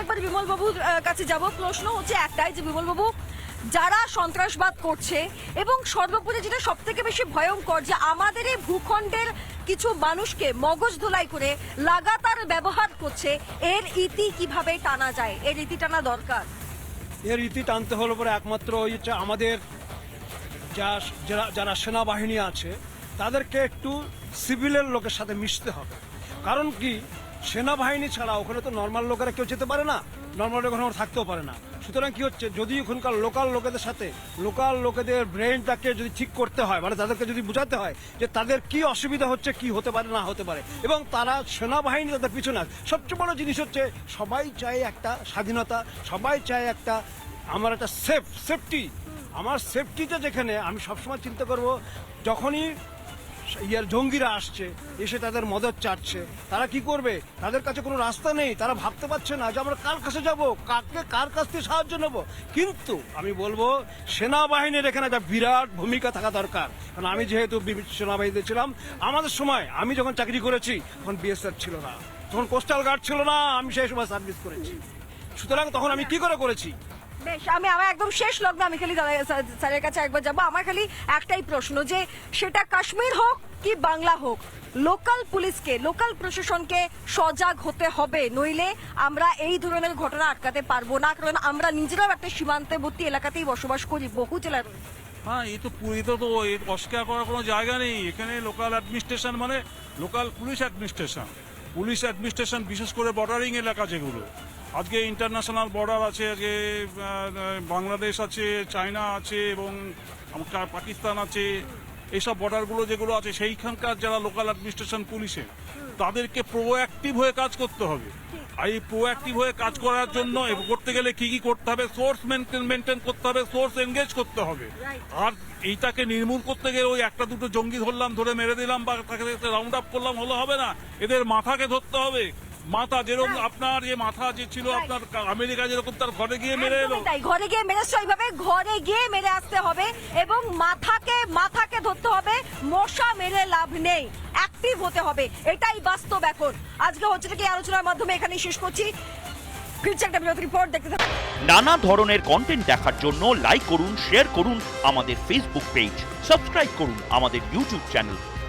আরেকবার বিমল বাবুর কাছে যাব। প্রশ্ন হচ্ছে একটাই যে বিমল বাবু, যারা সন্ত্রাসবাদ করছে এবং সর্বোপরি যেটা সব থেকে বেশি ভয়ঙ্কর যে আমাদের এই ভূখণ্ডের কিছু মানুষকে মগজ ধোলাই করে লাগাতার ব্যবহার করছে, এর ইতি কীভাবে টানা যায়? এর ইতি টানা দরকার। এর ইতি টানতে হলো পরে একমাত্র ওই আমাদের যা, যারা যারা সেনাবাহিনী আছে, তাদেরকে একটু সিভিলের লোকের সাথে মিশতে হবে। কারণ কি? সেনাবাহিনী ছাড়া ওখানে তো নর্মাল লোকেরা কেউ যেতে পারে না নর্মাল লোক ওখানে থাকতেও পারে না সুতরাং কি হচ্ছে, যদি ওখানকার লোকাল লোকেদের সাথে লোকাল লোকেদের ব্রেনটাকে যদি ঠিক করতে হয় মানে তাদেরকে যদি বোঝাতে হয় যে তাদের কি অসুবিধা হচ্ছে, কি হতে পারে, না হতে পারে, এবং তারা সেনাবাহিনী তাদের পিছনে। সবচেয়ে বড় জিনিস হচ্ছে সবাই চায় একটা স্বাধীনতা, সবাই চায় একটা আমার একটা সেফ সেফটি আমার সেফটিটা যেখানে, আমি সবসময় চিন্তা করব, যখনই ইয়ার জঙ্গিরা আসছে, এসে তাদের মদত চাটছে। তারা কি করবে? তাদের কাছে কোনো রাস্তা নেই। তারা ভাবতে পারছে না যে আমরা কার কাছে যাব, কাকে কার কাছ থেকে সাহায্য নেব। কিন্তু আমি বলব, সেনাবাহিনীর এখানে একটা বিরাট ভূমিকা থাকা দরকার। কারণ আমি যেহেতু সেনাবাহিনীতে ছিলাম, আমাদের সময় আমি যখন চাকরি করেছি, তখন বিএসএফ ছিল না। তখন কোস্টাল গার্ড ছিল না, আমি সেই সময় সার্ভিস করেছি। সুতরাং তখন আমি কি করে করেছি? বেশ, আমি আমার একদম শেষ লগ্ন আমি খালি স্যারের কাছে একবার যাব। আমার খালি একটাই প্রশ্ন যে সেটা কাশ্মীর হোক কি বাংলা হোক লোকাল পুলিশকে লোকাল প্রশাসনকে সজাগ হতে হবে। নইলে আমরা এই ধরনের ঘটনা আটকাতে পারব না, কারণ আমরা নিজেরাও একটা সীমান্তবর্তী এলাকাতেই বসবাস করি, বহু জেলায় রয়েছে। হ্যাঁ এই তো পুরীতে তো অস্বীকার করার কোনো জায়গা নেই। এখানে লোকাল অ্যাডমিনিস্ট্রেশন মানে local police administration police administration বিশেষ করে বর্ডারিং এলাকা যেগুলো। আজকে ইন্টারন্যাশনাল বর্ডার আছে, আজকে বাংলাদেশ আছে, চায়না আছে এবং পাকিস্তান আছে। এইসব বর্ডারগুলো যেগুলো আছে, সেইখানকার যারা লোকাল অ্যাডমিনিস্ট্রেশন পুলিশে তাদেরকে প্রোঅ্যাক্টিভ হয়ে কাজ করতে হবে। আর এই প্রোঅ্যাক্টিভ হয়ে কাজ করার জন্য করতে গেলে কি কি করতে হবে? সোর্স মেনটেন করতে হবে সোর্স এনগেজ করতে হবে। আর এইটাকে নির্মূল করতে গেলে ওই একটা দুটো জঙ্গি ধরলাম, ধরে মেরে দিলাম বা তাকে রাউন্ড আপ করলাম, হলে হবে না। এদের মাথাকে ধরতে হবে। মাথা যেরকম আপনার যে মাথা যে ছিল আপনার আমেরিকা যেরকম তার ঘরে গিয়ে মেরে এলো। তাই ঘরে গিয়ে মেরে ওইভাবে ঘরে গিয়ে মেরে আসতে হবে এবং মাথাকে মাথাকে ধরতে হবে মশা মেরে লাভ নেই অ্যাক্টিভ হতে হবে এটাই বাস্তব এখন। আজকে হচ্ছে কি আলোচনার মাধ্যমে এখানেই শেষ করছি। ফিরছে একটা বিরতি রিপোর্ট দেখতে থাকুন। নানা ধরনের কন্টেন্ট দেখার জন্য লাইক করুন শেয়ার করুন আমাদের ফেসবুক পেজ সাবস্ক্রাইব করুন আমাদের ইউটিউব চ্যানেল